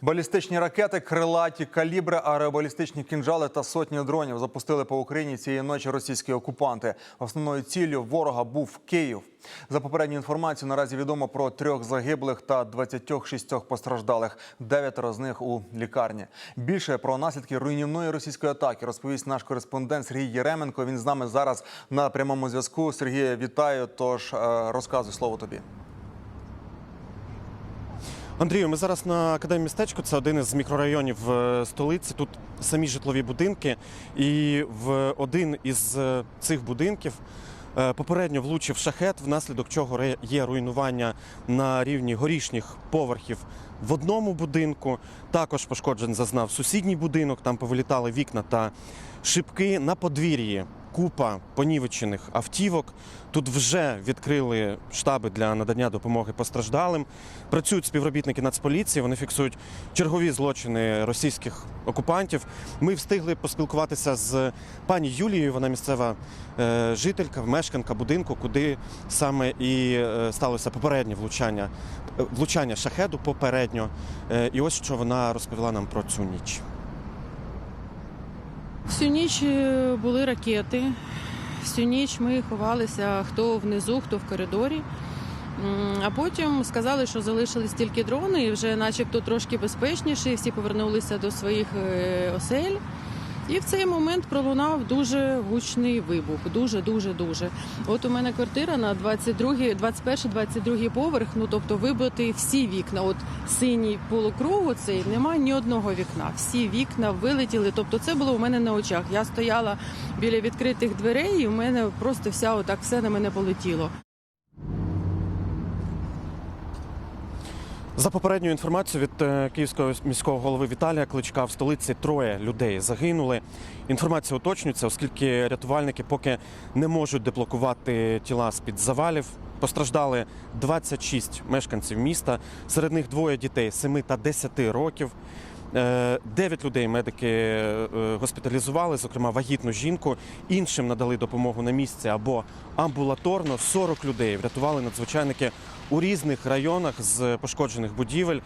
Балістичні ракети, крилаті калібри, аеробалістичні кінжали та сотні дронів запустили по Україні цієї ночі російські окупанти. Основною ціллю ворога був Київ. За попередню інформацію наразі відомо про трьох загиблих та 26 постраждалих. Дев'ятеро з них у лікарні. Більше про наслідки руйнівної російської атаки розповість наш кореспондент Сергій Єременко. Він з нами зараз на прямому зв'язку. Сергія, вітаю. Тож е, розказуй слово тобі. Андрію, ми зараз на академії містечку. Це один із мікрорайонів е, столиці. Тут самі житлові будинки, і в один із е, цих будинків е, попередньо влучив шахет, внаслідок чого є руйнування на рівні горішніх поверхів в одному будинку. Також пошкоджень зазнав сусідній будинок. Там повилітали вікна та шибки на подвір'ї. Купа понівечених автівок. Тут вже відкрили штаби для надання допомоги постраждалим. Працюють співробітники Нацполіції. Вони фіксують чергові злочини російських окупантів. Ми встигли поспілкуватися з пані Юлією. Вона місцева е, жителька, мешканка будинку, куди саме і е, сталося попереднє влучання, е, влучання шахеду попередньо. І ось що вона розповіла нам про цю ніч. Всю ніч е, були ракети. Всю ніч ми ховалися хто внизу, хто в коридорі. А потім сказали, що залишились тільки дрони, і вже начебто трошки безпечніше, і всі повернулися до своїх е, осель. І в цей момент пролунав дуже гучний вибух. Дуже, дуже, дуже. От у мене квартира на 22, 21, 22 поверх. Ну тобто вибити всі вікна. От синій полукругу цей немає ні одного вікна. Всі вікна вилетіли. Тобто, це було у мене на очах. Я стояла біля відкритих дверей, і в мене просто вся отак все на мене полетіло. За попередньою інформацією від е, київського міського голови Віталія Кличка в столиці троє людей загинули. Інформація уточнюється, оскільки рятувальники поки не можуть деблокувати тіла з під завалів. Постраждали 26 мешканців міста. Серед них двоє дітей 7 та 10 років. Е, Дев'ять людей медики е, госпіталізували, зокрема вагітну жінку. Іншим надали допомогу на місці або амбулаторно. 40 людей врятували надзвичайники у різних районах з пошкоджених будівель.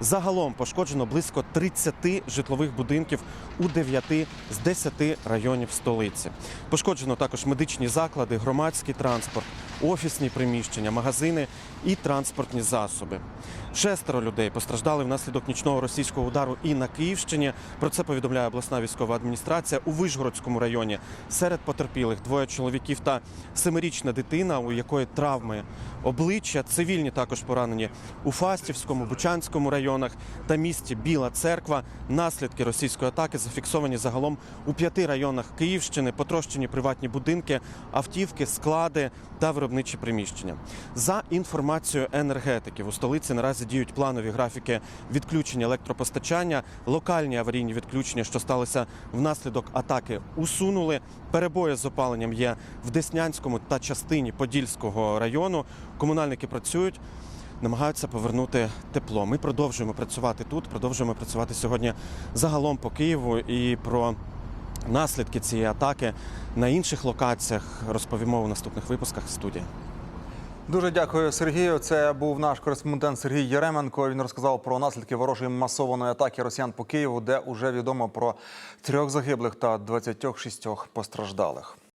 Загалом пошкоджено близько 30 житлових будинків у 9 з 10 районів столиці. Пошкоджено також медичні заклади, громадський транспорт, офісні приміщення, магазини і транспортні засоби. Шестеро людей постраждали внаслідок нічного російського удару і на Київщині. Про це повідомляє обласна військова адміністрація у Вишгородському районі. Серед потерпілих двоє чоловіків та семирічна дитина, у якої травми обличчя. Цивільні також поранені у Фастівському, Бучанському районах та місті Біла Церква. Наслідки російської атаки зафіксовані загалом у п'яти районах Київщини, потрощені приватні будинки, автівки, склади та виробничі приміщення. За інформацією енергетиків, у столиці наразі діють планові графіки відключення електропостачання, локальні аварійні відключення, що сталося внаслідок атаки, усунули. Перебої з опаленням є в Деснянському та частині Подільського району. Комунальники працюють. Намагаються повернути тепло. Ми продовжуємо працювати тут, продовжуємо працювати сьогодні загалом по Києву і про наслідки цієї атаки на інших локаціях розповімо у наступних випусках студії. Дуже дякую, Сергію. Це був наш кореспондент Сергій Єременко. Він розказав про наслідки ворожої масованої атаки росіян по Києву, де вже відомо про трьох загиблих та 26 постраждалих.